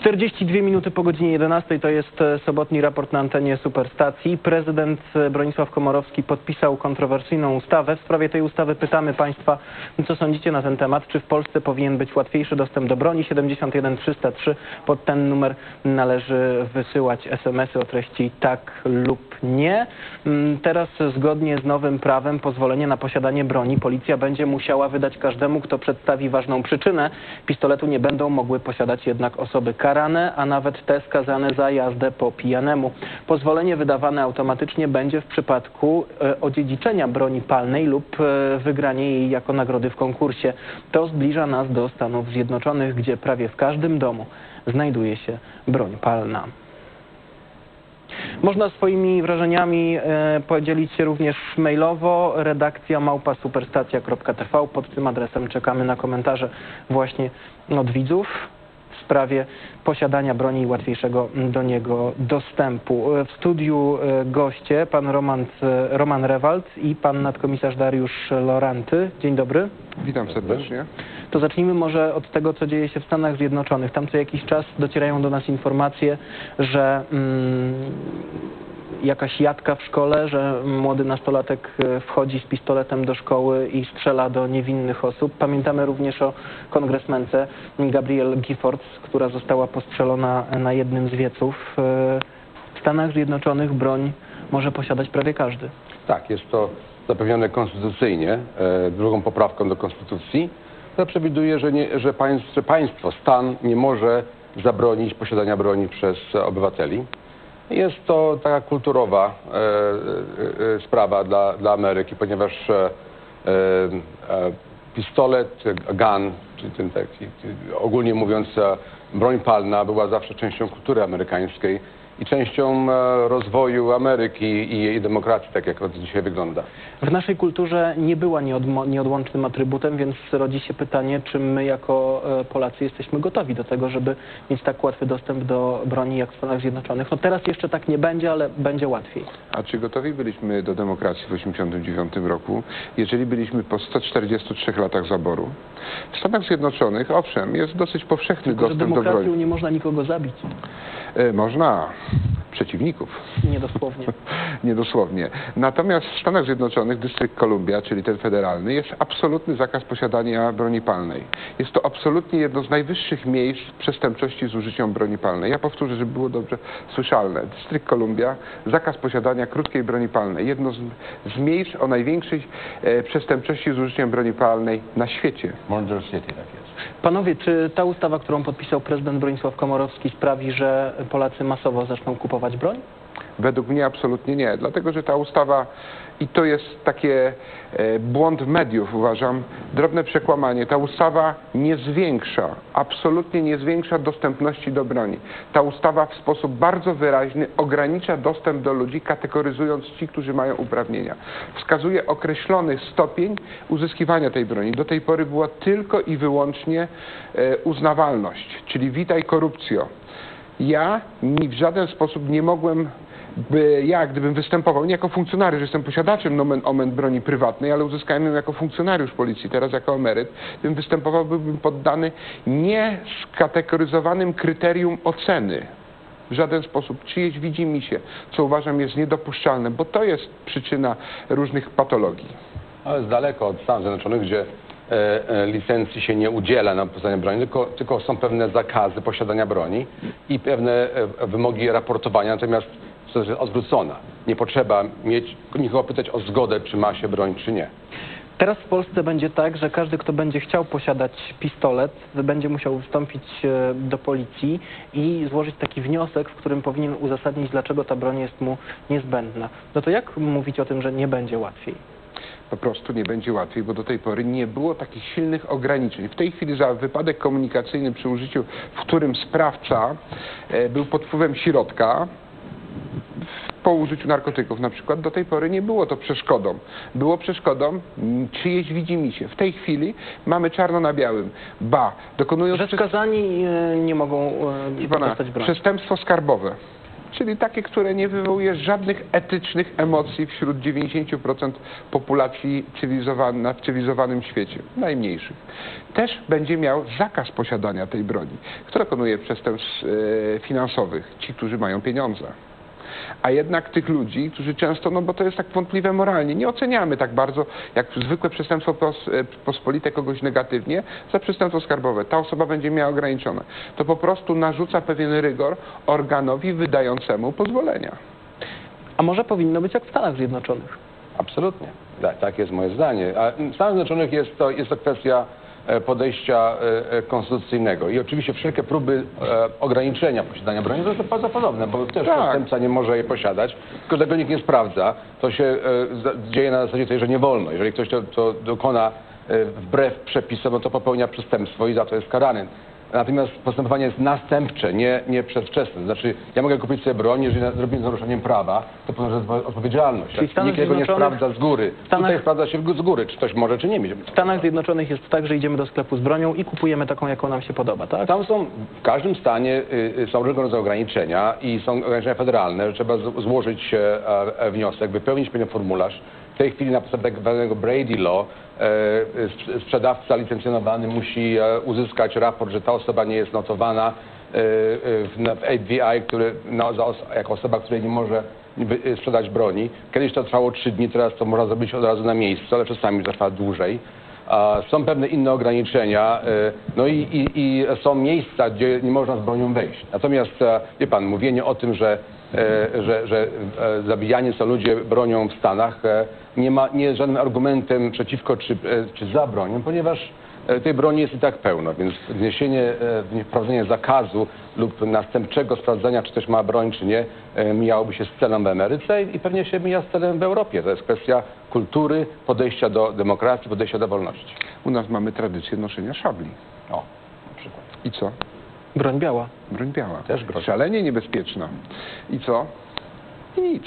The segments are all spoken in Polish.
42 minuty po godzinie 11 to jest e, sobotni raport na antenie Superstacji. Prezydent e, Bronisław Komorowski podpisał kontrowersyjną ustawę. W sprawie tej ustawy pytamy Państwa, co sądzicie na ten temat. Czy w Polsce powinien być łatwiejszy dostęp do broni? 71 303. Pod ten numer należy wysyłać SMS-y o treści tak lub nie. Mm, Teraz zgodnie z nowym prawem pozwolenie na posiadanie broni policja będzie musiała wydać każdemu, kto przedstawi ważną przyczynę. Pistoletu nie będą mogły posiadać jednak osoby karane, a nawet te skazane za jazdę po pijanemu. Pozwolenie wydawane automatycznie będzie w przypadku e, odziedziczenia broni palnej lub e, wygranie jej jako nagrody w konkursie. To zbliża nas do Stanów Zjednoczonych, gdzie prawie w każdym domu znajduje się broń palna. Można swoimi wrażeniami e, podzielić się również mailowo. Redakcja małpasuperstacja.tv. Pod tym adresem czekamy na komentarze właśnie od widzów w sprawie posiadania broni i łatwiejszego do niego dostępu. E, W studiu e, goście pan Roman, Roman Rewald i pan nadkomisarz Dariusz Loranty. Dzień dobry. Witam serdecznie. To zacznijmy może od tego, co dzieje się w Stanach Zjednoczonych. Tam co jakiś czas docierają do nas informacje, że mm, jakaś jadka w szkole, że młody nastolatek e, wchodzi z pistoletem do szkoły i strzela do niewinnych osób. Pamiętamy również o kongresmence Gabrielle Giffords, która została postrzelona na jednym z wieców. E, W Stanach Zjednoczonych broń może posiadać prawie każdy. Tak, jest to zapewnione konstytucyjnie, e, drugą poprawką do konstytucji, która przewiduje, że, nie, że, państw, że państwo, stan nie może zabronić posiadania broni przez obywateli. Jest to taka kulturowa e, e, e, sprawa dla, dla Ameryki, ponieważ e, e, e, pistolet, gun, czyli ten taki, ogólnie mówiąc e, broń palna była zawsze częścią kultury amerykańskiej i częścią e, rozwoju Ameryki i jej demokracji, tak jak to dzisiaj wygląda. W naszej kulturze nie była nieodmo- nieodłącznym atrybutem, więc rodzi się pytanie, czy my jako e, Polacy jesteśmy gotowi do tego, żeby mieć tak łatwy dostęp do broni jak w Stanach Zjednoczonych. No teraz jeszcze tak nie będzie, ale będzie łatwiej. A czy gotowi byliśmy do demokracji w 1989 roku, jeżeli byliśmy po 143 latach zaboru? W Stanach Zjednoczonych, owszem, jest dosyć powszechny Tylko, dostęp do demokracją broni. nie można nikogo zabić. E, Można. Przeciwników. Niedosłownie. Niedosłownie. Natomiast w Stanach Zjednoczonych dystrykt Columbia, czyli ten federalny, jest absolutny zakaz posiadania broni palnej. Jest to absolutnie jedno z najwyższych miejsc przestępczości z użyciem broni palnej. Ja powtórzę, żeby było dobrze słyszalne. Dystrykt Columbia, zakaz posiadania krótkiej broni palnej. Jedno z, z miejsc o największej e, przestępczości z użyciem broni palnej na świecie. Murder City, tak jest. Panowie, czy ta ustawa, którą podpisał prezydent Bronisław Komorowski sprawi, że Polacy masowo zaczną kupować broń? Według mnie absolutnie nie, dlatego że ta ustawa, i to jest takie e, błąd mediów, uważam, drobne przekłamanie, ta ustawa nie zwiększa, absolutnie nie zwiększa dostępności do broni. Ta ustawa w sposób bardzo wyraźny ogranicza dostęp do ludzi, kategoryzując ci, którzy mają uprawnienia. Wskazuje określony stopień uzyskiwania tej broni. Do tej pory była tylko i wyłącznie e, uznawalność, czyli witaj korupcjo. Ja w żaden sposób nie mogłem, by ja gdybym występował, nie jako funkcjonariusz, jestem posiadaczem nomen omen broni prywatnej, ale uzyskałem ją jako funkcjonariusz policji, teraz jako emeryt, gdybym występował, byłbym poddany nieskategoryzowanym kryterium oceny. W żaden sposób czyjeś widzi mi się, co uważam jest niedopuszczalne, bo to jest przyczyna różnych patologii. Ale jest daleko od Stanów Zjednoczonych, gdzie e, e, licencji się nie udziela na posiadanie broni, tylko, tylko są pewne zakazy posiadania broni i pewne e, wymogi raportowania, natomiast sytuacja jest odwrócona. Nie potrzeba mieć, nikogo pytać o zgodę, czy ma się broń, czy nie. Teraz w Polsce będzie tak, że każdy, kto będzie chciał posiadać pistolet, będzie musiał wystąpić e, do policji i złożyć taki wniosek, w którym powinien uzasadnić, dlaczego ta broń jest mu niezbędna. No to jak mówić o tym, że nie będzie łatwiej? po prostu nie będzie łatwiej, bo do tej pory nie było takich silnych ograniczeń. W tej chwili za wypadek komunikacyjny przy użyciu, w którym sprawca e, był pod wpływem środka, po użyciu narkotyków na przykład, do tej pory nie było to przeszkodą. Było przeszkodą mm, czyjeś widzimisię. W tej chwili mamy czarno na białym. Ba, dokonując Że skazani e, nie mogą e, pana, dostać broni. przestępstwo skarbowe. czyli takie, które nie wywołuje żadnych etycznych emocji wśród 90% populacji cywilizowanej, w cywilizowanym świecie, najmniejszych. Też będzie miał zakaz posiadania tej broni. Kto dokonuje przestępstw e, finansowych? Ci, którzy mają pieniądze. A jednak tych ludzi, którzy często, no bo to jest tak wątpliwe moralnie, nie oceniamy tak bardzo jak zwykłe przestępstwo pos, e, pospolite kogoś negatywnie za przestępstwo skarbowe. Ta osoba będzie miała ograniczone. To po prostu narzuca pewien rygor organowi wydającemu pozwolenia. A może powinno być jak w Stanach Zjednoczonych? Absolutnie. Tak, tak jest moje zdanie. A w Stanach Zjednoczonych jest to, jest to kwestia podejścia e, e, konstytucyjnego. I oczywiście wszelkie próby e, ograniczenia posiadania broni to są bardzo podobne, bo też Tak. przestępca nie może jej posiadać, tylko tego nikt nie sprawdza. To się e, dzieje na zasadzie tej, że nie wolno. Jeżeli ktoś to, to dokona e, wbrew przepisom, no to popełnia przestępstwo i za to jest karany. Natomiast postępowanie jest następcze, nie, nie przedwczesne. Znaczy, ja mogę kupić sobie broń, jeżeli na- zrobię z naruszeniem prawa, to ponoszę odpo- odpowiedzialność. Czyli w Stanach Nikt tego nie Zjednoczonych- sprawdza z góry. w Stanach- Tutaj sprawdza się z góry, czy ktoś może, czy nie mieć. W Stanach Zjednoczonych jest tak, że idziemy do sklepu z bronią i kupujemy taką, jaką nam się podoba, tak? Tam są, w każdym stanie y, y, są różnego rodzaju ograniczenia i są ograniczenia federalne, że trzeba z- złożyć e, e, wniosek, wypełnić pewien formularz. Tej chwili na podstawie tak zwanego Brady Law e, sp- sprzedawca licencjonowany musi e, uzyskać raport, że ta osoba nie jest notowana e, w, w ABI, który, no, jako osoba, której nie może sprzedać broni. Kiedyś to trwało trzy dni, teraz to można zrobić od razu na miejscu, ale czasami trwa dłużej. Są pewne inne ograniczenia, no i, i, i są miejsca, gdzie nie można z bronią wejść. Natomiast, wie pan, mówienie o tym, że, że, że e, zabijani są ludzie bronią w Stanach, e, nie, ma, nie jest żadnym argumentem przeciwko czy, e, czy za bronią, ponieważ e, tej broni jest i tak pełno, więc wniesienie, e, wprowadzenie zakazu lub następczego sprawdzenia, czy ktoś ma broń, czy nie, e, mijałoby się z celem w Ameryce i pewnie się mija z celem w Europie. To jest kwestia kultury, podejścia do demokracji, podejścia do wolności. U nas mamy tradycję noszenia szabli. O, na przykład. I co? Broń biała. Broń biała. Też groźna. Szalenie niebezpieczna. I co? I nic.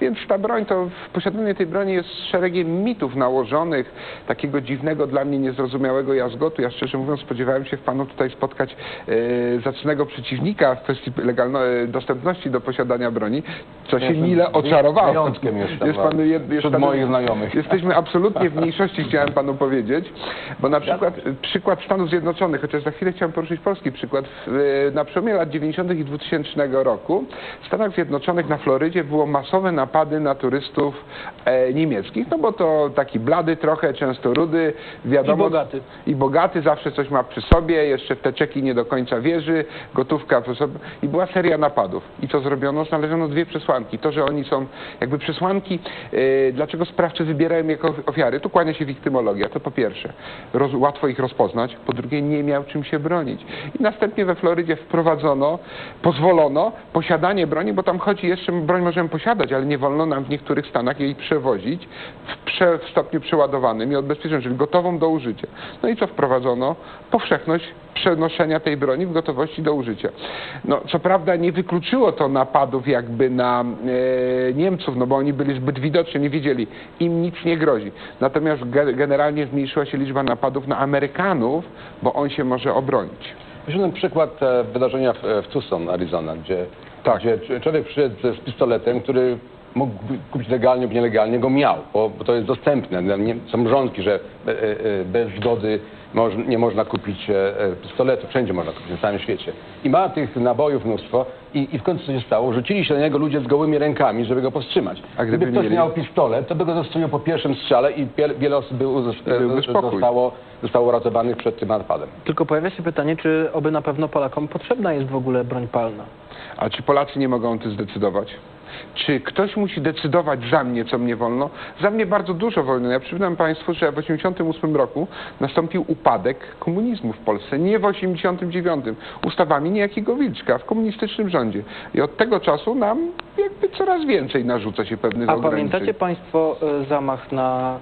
Więc ta broń, to w posiadanie tej broni jest szeregiem mitów nałożonych, takiego dziwnego dla mnie niezrozumiałego jazgotu. Ja szczerze mówiąc spodziewałem się w panu tutaj spotkać e, zacnego przeciwnika w kwestii legalno, e, dostępności do posiadania broni, co się Jestem mile oczarowało. wyjątkiem jestem, Jest pan, jest wśród pan, moich znajomych. Jesteśmy absolutnie w mniejszości, chciałem panu powiedzieć, bo na przykład e, przykład Stanów Zjednoczonych, chociaż za chwilę chciałem poruszyć polski przykład, w, e, na przełomie lat 90. i 2000 roku w Stanach Zjednoczonych na Florydzie było masowe napady na turystów e, niemieckich, no bo to taki blady trochę, często rudy, wiadomo. I bogaty. I bogaty, zawsze coś ma przy sobie, jeszcze w te czeki nie do końca wierzy, gotówka przy sobie. I była seria napadów. I co zrobiono? Znaleziono dwie przesłanki. To, że oni są jakby przesłanki, e, dlaczego sprawcy wybierają jako ofiary. Tu kłania się wiktymologia. To po pierwsze, roz, łatwo ich rozpoznać. Po drugie, nie miał czym się bronić. I następnie we Florydzie wprowadzono, pozwolono posiadanie broni, bo tam chodzi jeszcze, broń możemy posiadać, ale nie wolno nam w niektórych stanach jej przewozić w, prze, w stopniu przeładowanym i odbezpieczonym, czyli gotową do użycia. No i co wprowadzono? Powszechność przenoszenia tej broni w gotowości do użycia. No, co prawda nie wykluczyło to napadów jakby na e, Niemców, no bo oni byli zbyt widoczni, nie wiedzieli, im nic nie grozi. Natomiast ge, generalnie zmniejszyła się liczba napadów na Amerykanów, bo on się może obronić. Weźmy przykład e, wydarzenia w, w Tucson, Arizona, gdzie, Tak. człowiek przyszedł z pistoletem, który mógł kupić legalnie lub nielegalnie, go miał, bo, bo to jest dostępne. Nie, są mrzonki, że e, e, bez zgody moż, nie można kupić e, e, pistoletu, wszędzie można kupić, na całym świecie. I ma tych nabojów mnóstwo i, i w końcu co się stało? Rzucili się na niego ludzie z gołymi rękami, żeby go powstrzymać. A gdyby ktoś mieli- miał pistolet, to by go zastrzelił po pierwszym strzale i wiele, wiele osób by byłby e, spokój. zostało, zostało uratowanych przed tym napadem. Tylko pojawia się pytanie, czy oby na pewno Polakom potrzebna jest w ogóle broń palna? A czy Polacy nie mogą o tym zdecydować? Czy ktoś musi decydować za mnie, co mnie wolno? Za mnie bardzo dużo wolno. Ja przypominam Państwu, że w 1988 roku nastąpił upadek komunizmu w Polsce. Nie w 1989. Ustawami niejakiego Wilczka w komunistycznym rządzie. I od tego czasu nam jakby coraz więcej narzuca się pewnych A ograniczeń. pamiętacie Państwo e, zamach na,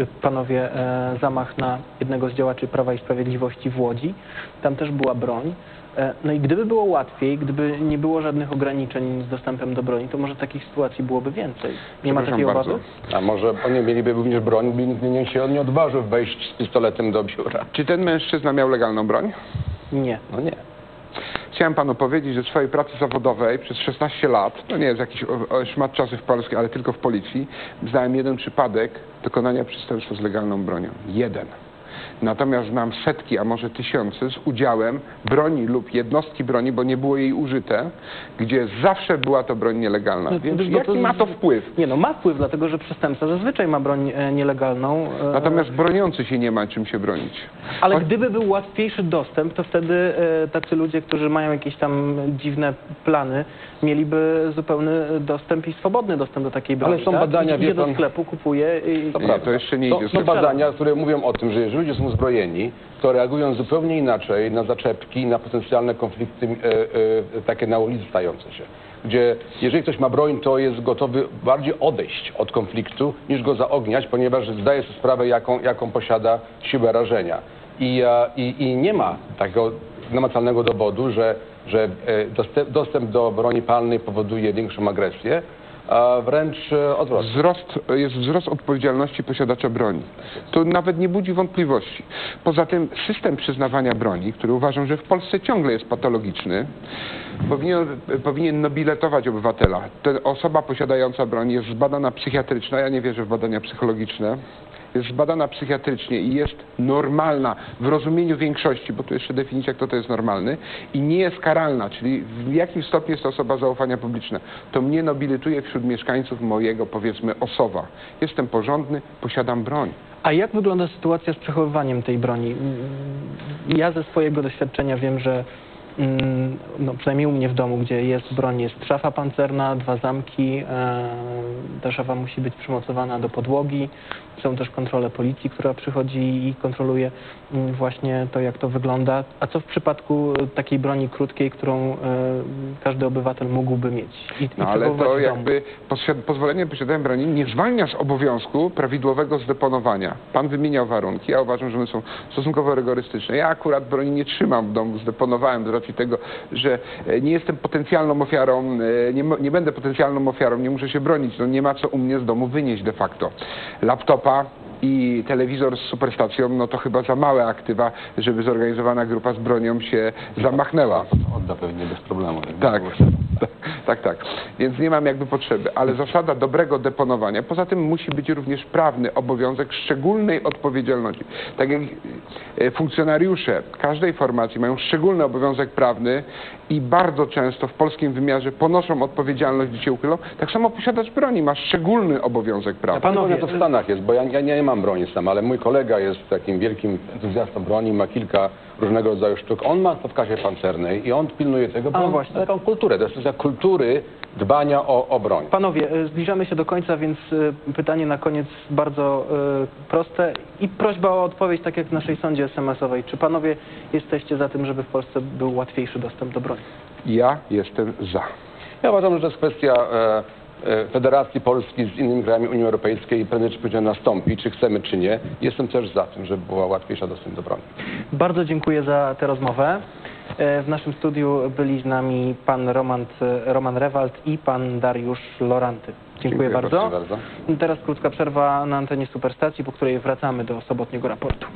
e, panowie, e, zamach na jednego z działaczy Prawa i Sprawiedliwości w Łodzi? Tam też była broń. E, No i gdyby było łatwiej, gdyby nie było żadnych ograniczeń z dostępem do broni, to może takich sytuacji byłoby więcej. Nie ma takiej bardzo. obawy? A może oni mieliby również broń, by nikt nie się nie odważył wejść z pistoletem do biura. Czy ten mężczyzna miał legalną broń? Nie. No nie. chciałem panu powiedzieć, że w swojej pracy zawodowej przez 16 lat, to nie jest jakiś o, o, szmat czasu w Polsce, ale tylko w policji, znałem jeden przypadek dokonania przestępstwa z legalną bronią. Jeden. Natomiast znam setki, a może tysiące z udziałem broni lub jednostki broni, bo nie było jej użyte, gdzie zawsze była to broń nielegalna. No, Więc jaki ma to wpływ? Nie no, ma wpływ, dlatego że przestępca zazwyczaj ma broń e, nielegalną. e, Natomiast broniący się nie ma czym się bronić. Ale Choć- gdyby był łatwiejszy dostęp, to wtedy e, tacy ludzie, którzy mają jakieś tam dziwne plany, mieliby zupełny dostęp i swobodny dostęp do takiej broni. Ale są tak? badania, Idzie wie do pan- sklepu, kupuje i... To Nie, to jeszcze nie są, idzie są badania, które mówią o tym, że jeżeli ludzie są uzbrojeni, to reagują zupełnie inaczej na zaczepki, na potencjalne konflikty e, e, takie na ulicy stające się. Gdzie jeżeli ktoś ma broń, to jest gotowy bardziej odejść od konfliktu, niż go zaogniać, ponieważ zdaje sobie sprawę, jaką, jaką posiada siłę rażenia. I, e, i, I nie ma takiego namacalnego dowodu, że, że e, dostęp, dostęp do broni palnej powoduje większą agresję, a wręcz e, odwrotnie. Wzrost, jest wzrost odpowiedzialności posiadacza broni. To nawet nie budzi wątpliwości. Poza tym system przyznawania broni, który uważam, że w Polsce ciągle jest patologiczny, powinien, powinien nobiletować obywatela. Ta osoba posiadająca broń jest zbadana psychiatrycznie, ja nie wierzę w badania psychologiczne, jest zbadana psychiatrycznie i jest normalna w rozumieniu większości, bo tu jeszcze definicja, kto to jest normalny, i nie jest karalna, czyli w jakim stopniu jest to osoba zaufania publiczne. To mnie nobilituje wśród mieszkańców mojego, powiedzmy, Osowa. Jestem porządny, posiadam broń. A jak wygląda sytuacja z przechowywaniem tej broni? Ja ze swojego doświadczenia wiem, że mm, no, przynajmniej u mnie w domu, gdzie jest broń, jest szafa pancerna, dwa zamki, e, ta szafa musi być przymocowana do podłogi. Są też kontrole policji, która przychodzi i kontroluje mm, właśnie to, jak to wygląda. A co w przypadku takiej broni krótkiej, którą e, każdy obywatel mógłby mieć i, i No ale to jakby pozwolenie na posiadanie broni nie zwalnia z obowiązku prawidłowego zdeponowania. Pan wymieniał warunki, ja uważam, że one są stosunkowo rygorystyczne. Ja akurat broni nie trzymam w domu, zdeponowałem z racji tego, że e, nie jestem potencjalną ofiarą, e, nie, nie będę potencjalną ofiarą, nie muszę się bronić. No nie ma co u mnie z domu wynieść de facto. Laptopa i telewizor z superstacją, no to chyba za małe aktywa, żeby zorganizowana grupa z bronią się zamachnęła. Odda pewnie bez problemu. jakby Tak, było trzeba. tak, tak. Więc nie mam jakby potrzeby, ale zasada dobrego deponowania. Poza tym musi być również prawny obowiązek szczególnej odpowiedzialności. Tak jak e, funkcjonariusze każdej formacji mają szczególny obowiązek prawny i bardzo często w polskim wymiarze ponoszą odpowiedzialność, gdy się uchylą, tak samo posiadacz broni ma szczególny obowiązek prawny. Panowie, to w Stanach jest, bo ja, ja nie mam broni sam, ale mój kolega jest takim wielkim entuzjastą broni, ma kilka różnego rodzaju sztuk. On ma to w kasie pancernej i on pilnuje tego, bo A, on ma taką kulturę. To jest kwestia kultury dbania o, o broń. Panowie, e, zbliżamy się do końca, więc e, pytanie na koniec bardzo e, proste i prośba o odpowiedź, tak jak w naszej sądzie SMS-owej. Czy panowie jesteście za tym, żeby w Polsce był łatwiejszy dostęp do broni? Ja jestem za. Ja uważam, że to jest kwestia e, e, Federacji Polski z innymi krajami Unii Europejskiej i prędzej czy później nastąpi, czy chcemy, czy nie. Jestem też za tym, żeby była łatwiejsza dostęp do broni. Bardzo dziękuję za tę rozmowę. E, W naszym studiu byli z nami pan Roman, Roman Rewald i pan Dariusz Loranty. Dziękuję, Dziękuję bardzo. bardzo. Teraz krótka przerwa na antenie Superstacji, po której wracamy do sobotniego raportu.